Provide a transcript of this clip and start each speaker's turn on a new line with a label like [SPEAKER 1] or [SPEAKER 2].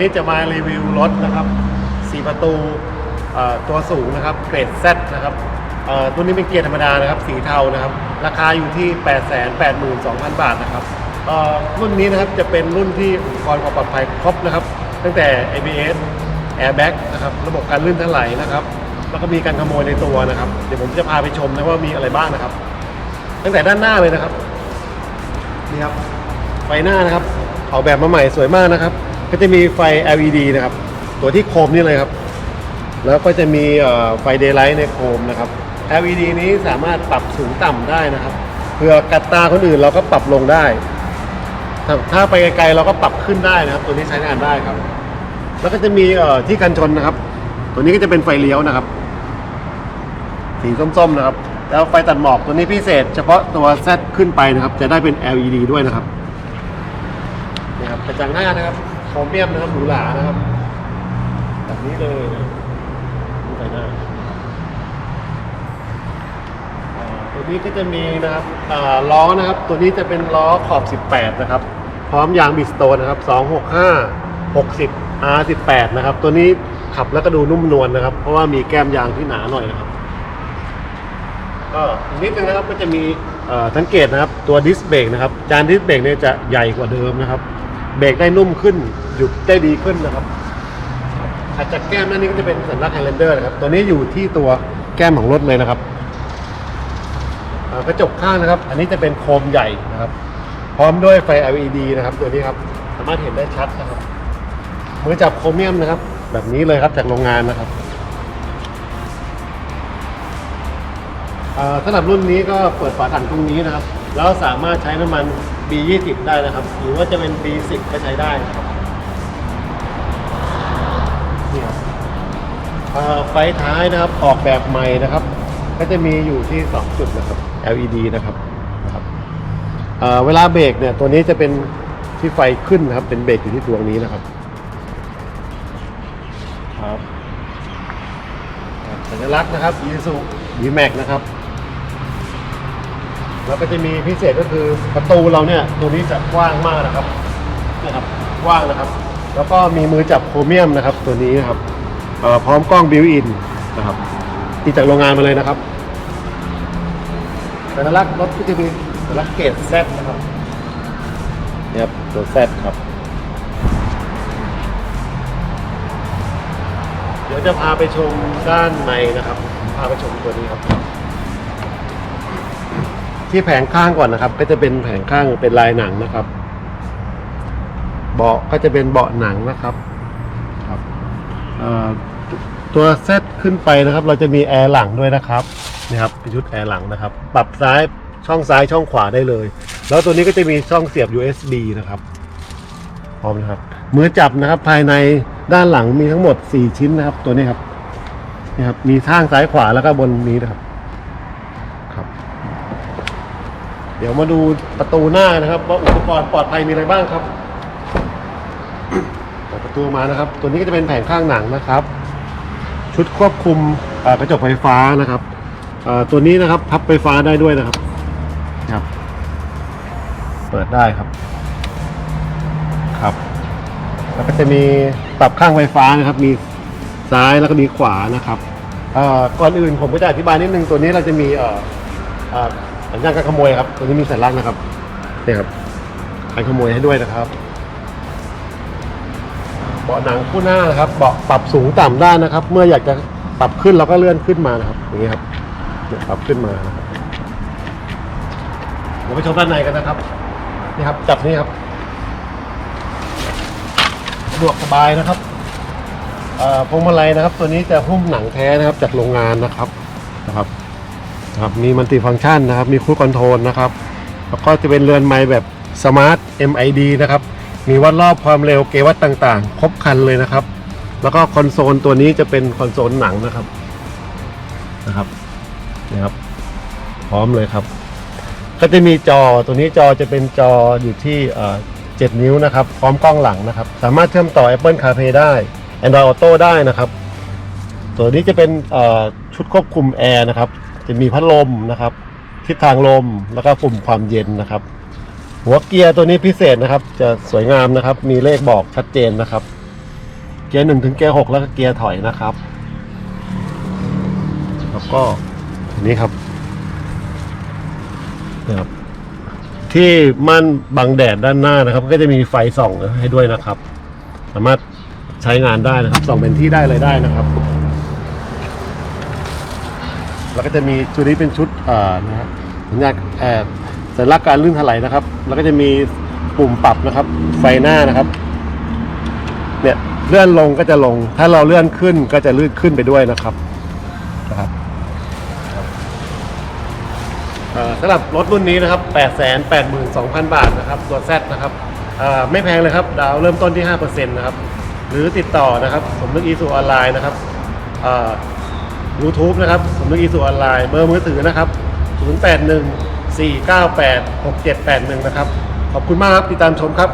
[SPEAKER 1] นี้จะมารีวิวรถนะครับ4ประตูตัวสูงนะครับเกรด Z นะครับตัวนี้เป็นเกียร์ธรรมดานะครับ สีเทานะครับ ราคาอยู่ที่ 882,000 บาทนะครับรุ่นนี้นะครับจะเป็นรุ่นที่อุปกรณ์ความปลอดภัยครบนะครับ ตั้งแต่ ABS Airbag นะครับระบบการลื่นถลายนะครับ แล้วก็มีการขโมยในตัวนะครับ เดี๋ยวผมจะพาไปชมนะว่ามีอะไรบ้างนะครับ ตั้งแต่ด้านหน้าเลยนะครับนี่ครับไฟหน้านะครับออกแบบมาใหม่สวยมากนะครับ ก็จะมีไฟ LED นะครับ ตัวที่โคมนี่เลยครับ แล้วก็จะมีไฟเดย์ไลท์ในโคมนะครับ LED นี้สามารถปรับสูงต่ำได้นะครับ เพื่อกัดตาคนอื่นเราก็ปรับลงได้ ถ้าไปไกลๆเราก็ปรับขึ้นได้นะครับ ตัวนี้ใช้งานได้ครับ แล้วก็จะมีที่กันชนนะครับ ตัวนี้ก็จะเป็นไฟเลี้ยวนะครับ สีส้มๆนะครับ แล้วไฟตัดหมอกตัวนี้พิเศษ เฉพาะตัว Z ขึ้นไปนะครับ จะได้เป็น LED ด้วยนะครับนี่ครับกระจังหน้านะครับ โครเมียมนะครับหรูหรานะครับ แบบนี้เลยนะดูไฟหน้าตัวนี้ก็จะมีนะครับล้อนะครับ ตัวนี้จะเป็นล้อขอบ 18 นะครับ พร้อมยางบิสโตนนะครับ265 60 R18 นะครับ ตัวนี้ขับแล้วก็ดูนุ่มนวลนะครับ เพราะว่ามีแก้มยางที่หนาหน่อยนะครับก็นิดนึงนะครับก็จะมีสังเกตนะครับตัวดิสเบรกนะครับจานดิสเบรกเนี่ยจะใหญ่กว่าเดิมนะครับ เบรกได้นุ่มขึ้น หยุดได้ดีขึ้นนะครับถัดจากแก้มนั่นนี่ก็จะเป็นสัญลักษณ์ไฮแลนเดอร์นะครับ ตัวนี้อยู่ที่ตัวแก้มของรถเลยนะครับกระจกข้างนะครับ อันนี้จะเป็นโคมใหญ่นะครับ พร้อมด้วยไฟ LED นะครับ ตัวนี้ครับ สามารถเห็นได้ชัดนะครับ มือจับโครเมียมนะครับ แบบนี้เลยครับจากโรงงานนะครับสำหรับรุ่นนี้ก็เปิดฝาถังตรงนี้นะครับ แล้วสามารถใช้น้ำมัน B20 ได้นะครับ หรือว่าจะเป็น B10 ก็ใช้ได้นะครับเนี่ครับเอ่อไฟท้ายนะครับออกแบบใหม่นะครับ ก็จะมีอยู่ที่ 2 จุดนะครับ LED นะครับนะครับเอ่อเวลาเบรกเนี่ยตัวนี้จะเป็นที่ไฟขึ้นนะครับ เป็นเบรกอยู่ที่ดวงนี้นะครับครับครับสัญลักษณ์นะครับ Isuzu D-Max นะครับ แล้วก็จะมีพิเศษก็คือประตูเราเนี่ยตัวนี้จะกว้างมากนะครับนะครับกว้างนะครับ แล้วก็มีมือจับโครเมียมนะครับ ตัวนี้นะครับพร้อมกล้องบิวอินนะครับที่จากโรงงานมาเลยนะครับสัญลักษณ์รถก็จะมีสัญลักษณ์เกรดแซนะครับเนี่ยครับตัวแซครับ เดี๋ยวจะพาไปชมด้านในนะครับ พาไปชมตัวนี้ครับ ที่แผงข้างก่อนนะครับ ก็จะเป็นแผงข้างเป็นลายหนังนะครับ เบาะก็จะเป็นเบาะหนังนะครับครับตัวเซตขึ้นไปนะครับ เราจะมีแอร์หลังด้วยนะครับนี่ครับเป็นชุดแอร์หลังนะครับ ปรับซ้ายช่องซ้ายช่องขวาได้เลย แล้วตัวนี้ก็จะมีช่องเสียบ USB นะครับพร้อมนะครับมือจับนะครับ ภายในด้านหลังมีทั้งหมด 4 ชิ้นนะครับ ตัวนี้ครับนี่ครับ มีข้างซ้ายขวาแล้วก็บนนี้นะครับ เดี๋ยวมาดูประตูหน้านะครับ ว่าอุปกรณ์ปลอดภัยมีอะไรบ้างครับเปิดประตูมานะครับ ตัวนี้ก็จะเป็นแผงข้างหนังนะครับ ชุดควบคุมเอ่อกระจกไฟฟ้านะครับเอ่อตัวนี้นะครับพับไฟฟ้าได้ด้วยนะครับครับ เปิดได้ครับ ครับ แล้วก็จะมีปรับข้างไฟฟ้านะครับ มีซ้ายแล้วก็มีขวานะครับเอ่อก่อนอื่นผมก็จะอธิบายนิดนึงตัวนี้เราจะมีเอ่อเอ่อสัญญาณการขโมยครับ ตัวนี้มีสัญลักษณ์นะครับนี่ครับการขโมยให้ด้วยนะครับ เบาะหนังคู่หน้านะครับ เบาะปรับสูงต่ำได้นะครับ เมื่ออยากจะปรับขึ้นเราก็เลื่อนขึ้นมานะครับ อย่างนี้ครับเนี่ยปรับขึ้นมานะครับเดี๋ยวไปชมด้านในกันนะครับ นี่ครับ จับนี่ครับสะดวกสบายนะครับพวงมาลัยนะครับ ตัวนี้จะหุ้มหนังแท้นะครับ จากโรงงานนะครับนะครับ ครับมีมัลติฟังก์ชันนะครับ มีคูดคอนโทรลนะครับ แล้วก็จะเป็นเรือนไม้แบบสมาร์ท MID นะครับ มีวัดรอบความเร็วเกวัตต่างๆ ครบคันเลยนะครับ แล้วก็คอนโซลตัวนี้จะเป็นคอนโซลหนังนะครับนะครับนี่ครับ พร้อมเลยครับ ก็จะมีจอตัวนี้จอจะเป็นจออยู่ที่เอ่อ7นิ้วนะครับ พร้อมกล้องหลังนะครับ สามารถเชื่อมต่อ Apple CarPlay ได้ Android Auto ได้นะครับ ตัวนี้จะเป็นชุดควบคุมแอร์นะครับ จะมีพัดลมนะครับ ทิศทางลมแล้วก็ปุ่มความเย็นนะครับ หัวเกียร์ตัวนี้พิเศษนะครับ จะสวยงามนะครับ มีเลขบอกชัดเจนนะครับ เกียร์หนึ่งถึงเกียร์หกแล้วก็เกียร์ถอยนะครับ แล้วก็อันนี้ครับนะครับที่ม่านบังแดดด้านหน้านะครับ ก็จะมีไฟส่องให้ด้วยนะครับ สามารถใช้งานได้นะครับส่องเป็นที่ได้เลยได้นะครับ แล้วก็จะมีชุดนี้เป็นชุดอ่อนะฮะสัญญาณเอ่อสัญลักษณ์การลื่นถลายนะครับ แล้วก็จะมีปุ่มปรับนะครับ ไฟหน้านะครับ เนี่ยเลื่อนลงก็จะลง ถ้าเราเลื่อนขึ้นก็จะลื่นขึ้นไปด้วยนะครับนะครับสำหรับรถรุ่นนี้นะครับ 8 8 2 0 0 0 บาทนะครับ ตัว Z นะครับไม่แพงเลยครับ ดาวเริ่มต้นที่ 5%นะครับ หรือติดต่อนะครับ สมนึกอีสุออนไลน์นะครับ YouTube นะครับสมนึกอีสุออนไลน์เบอร์มือถือนะครับ 081 498 6781 นะครับ ขอบคุณมากครับ ติดตามชมครับ